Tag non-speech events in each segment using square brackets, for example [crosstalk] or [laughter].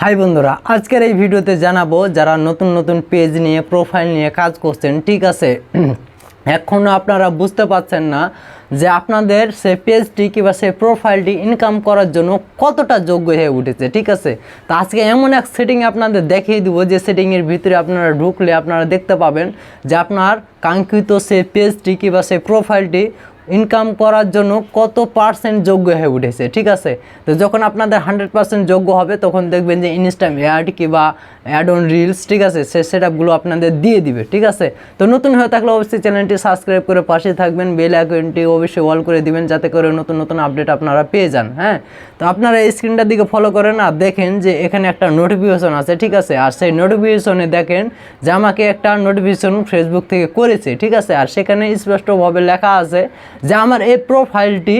High বন্ধুরা, আজকের এই ভিডিওতে জানাব যারা নতুন নতুন পেজ নিয়ে প্রোফাইল নিয়ে কাজ করছেন, ঠিক আছে? [clears throat] এখনও আপনারা বুঝতে পারছেন না যে আপনাদের সে পেজটি কিংবা সে প্রোফাইলটি ইনকাম করার জন্য কতটা যোগ্য হয়ে উঠেছে, ঠিক আছে? তো আজকে এমন এক সেটিং আপনাদের দেখিয়ে দেবো যে সেটিংয়ের ভিতরে আপনারা ঢুকলে আপনারা দেখতে পাবেন যে আপনার কাঙ্ক্ষিত সে পেজটি কিংবা সে প্রোফাইলটি ইনকাম করার জন্য কত পার্সেন্ট যোগ্য হয়ে উঠেছে, ঠিক আছে? তো যখন আপনাদের হান্ড্রেড পার্সেন্ট যোগ্য হবে, তখন দেখবেন যে ইনস্টাম অ্যাড কিংবা অ্যাড অন রিলস ঠিক আছে? সে সেট আপগুলো আপনাদের দিয়ে দিবে, ঠিক আছে? তো নতুন হয়ে থাকলে অবশ্যই চ্যানেলটি সাবস্ক্রাইব করে পাশে থাকবেন বেল আইকনটি অবশ্যই অল করে দিবেন, যাতে করে নতুন নতুন আপডেট আপনারা পেয়ে যান হ্যাঁ? তো আপনারা এই স্ক্রিনটার দিকে ফলো করেন আর দেখেন যে এখানে একটা নোটিফিকেশন আছে, ঠিক আছে? আর সেই নোটিফিকেশনে দেখেন যে আমাকে একটা নোটিফিকেশন ফেসবুক থেকে করেছে, ঠিক আছে? আর সেখানে স্পষ্টভাবে লেখা আছে যে আমার এই প্রোফাইলটি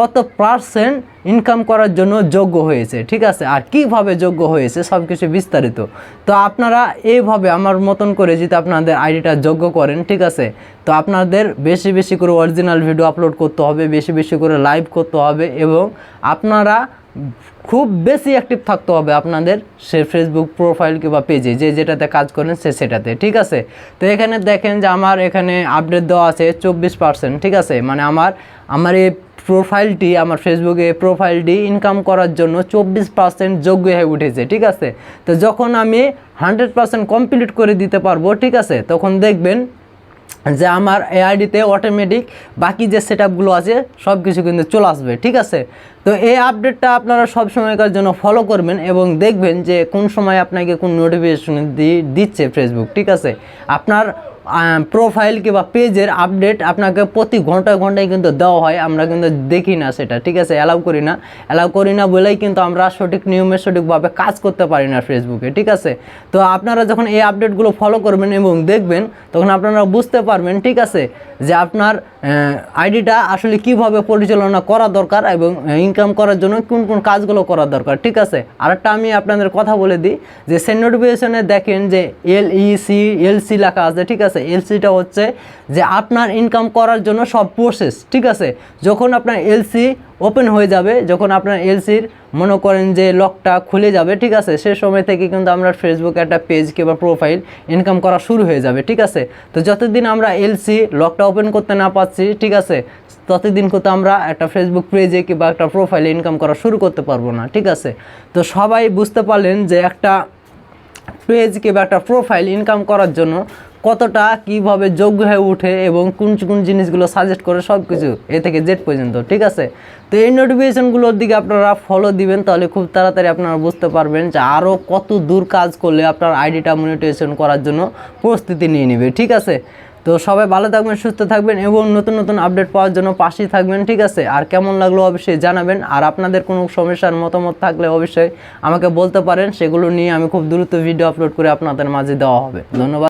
কত পার্সেন্ট ইনকাম করার জন্য যোগ্য হয়েছে, ঠিক আছে? আর কীভাবে যোগ্য হয়েছে সব কিছু বিস্তারিত। তো আপনারা এইভাবে আমার মতন করে যদি আপনাদের আইডিটা যোগ্য করেন, ঠিক আছে? তো আপনাদের বেশি বেশি করে অরিজিনাল ভিডিও আপলোড করতে হবে, বেশি বেশি করে লাইভ করতে হবে এবং আপনারা খুব বেশি অ্যাক্টিভ থাকতে হবে আপনাদের সে ফেসবুক প্রোফাইল কিংবা পেজে যে যেটাতে কাজ করেন সে সেটাতে, ঠিক আছে? তো এখানে দেখেন যে আমার এখানে আপডেট দেওয়া আছে চব্বিশ পার্সেন্ট ঠিক আছে? মানে আমার আমার এই প্রোফাইলটি আমার ফেসবুকে প্রোফাইলটি ইনকাম করার জন্য চব্বিশ পার্সেন্ট যোগ্য হয়ে উঠেছে, ঠিক আছে? তো যখন আমি হান্ড্রেড পার্সেন্ট কমপ্লিট করে দিতে পারব, ঠিক আছে? তখন দেখবেন যে আমার এআইডিতে অটোমেটিক বাকি যে সেট আপগুলো আছে সব কিছু কিন্তু চলে আসবে, ঠিক আছে? তো এই আপডেটটা আপনারা সব সময়কার জন্য ফলো করবেন এবং দেখবেন যে কোন সময় আপনাকে কোন নোটিফিকেশন দিচ্ছে ফেসবুক ঠিক আছে? আপনার প্রোফাইল কিংবা পেজের আপডেট আপনাকে প্রতি ঘন্টায় ঘন্টায় কিন্তু দেওয়া হয়, আমরা কিন্তু দেখি না সেটা, ঠিক আছে? অ্যালাউ করি না। অ্যালাউ করি না বলেই কিন্তু আমরা সঠিক নিয়মে সঠিকভাবে কাজ করতে পারি না ফেসবুকে ঠিক আছে? তো আপনারা যখন এই আপডেটগুলো ফলো করবেন এবং দেখবেন, তখন আপনারা বুঝতে পারবেন, ঠিক আছে, যে আপনার আইডিটা আসলে কীভাবে পরিচালনা করা দরকার এবং ইনকাম করার জন্য কোন কোন কাজগুলো করা দরকার, ঠিক আছে? আরেকটা আমি আপনাদের কথা বলে দিই, যে সেন নোটিফিকেশনে দেখেন যে এল ই সি এল সি লেখা আছে, ঠিক আছে? এলসিটা হচ্ছে যে আপনার ইনকাম করার জন্য সব প্রসেস ঠিক আছে? যখন আপনার এলসি ওপেন হয়ে যাবে, যখন আপনার এলসির মনে করেন যে লকটা খুলে যাবে, ঠিক আছে? সে সময় থেকে কিন্তু আমরা ফেসবুক একটা পেজ কিংবা প্রোফাইল ইনকাম করা শুরু হয়ে যাবে, ঠিক আছে? তো যতদিন আমরা এলসি লকটা ওপেন করতে না পারছি, ঠিক আছে? ততদিন কিন্তু আমরা একটা ফেসবুক পেজে কিংবা একটা প্রোফাইলে ইনকাম করা শুরু করতে পারব না, ঠিক আছে? তো সবাই বুঝতে পারলেন যে একটা পেজ কিংবা একটা প্রোফাইল ইনকাম করার জন্য কতটা কীভাবে যোগ্য হয়ে উঠে এবং কোন কোন জিনিসগুলো সাজেস্ট করে সব কিছু এ থেকে জেড পর্যন্ত, ঠিক আছে? তো এই নোটিফিকেশানগুলোর দিকে আপনারা ফলো দিবেন, তাহলে খুব তাড়াতাড়ি আপনারা বুঝতে পারবেন যে আরও কত দূর কাজ করলে আপনার আইডিটা মনিটাইজেশন করার জন্য প্রস্তুতি নিয়ে নেবে, ঠিক আছে? তো সবাই ভালো থাকবেন, সুস্থ থাকবেন এবং নতুন নতুন আপডেট পাওয়ার জন্য পাশেই থাকবেন, ঠিক আছে? আর কেমন লাগল অবশ্যই জানাবেন। আর আপনাদের কোনো সমস্যার মতামত থাকলে অবশ্যই আমাকে বলতে পারেন, সেগুলো নিয়ে আমি খুব দ্রুত ভিডিও আপলোড করে আপনাদের মাঝে দেওয়া হবে। ধন্যবাদ।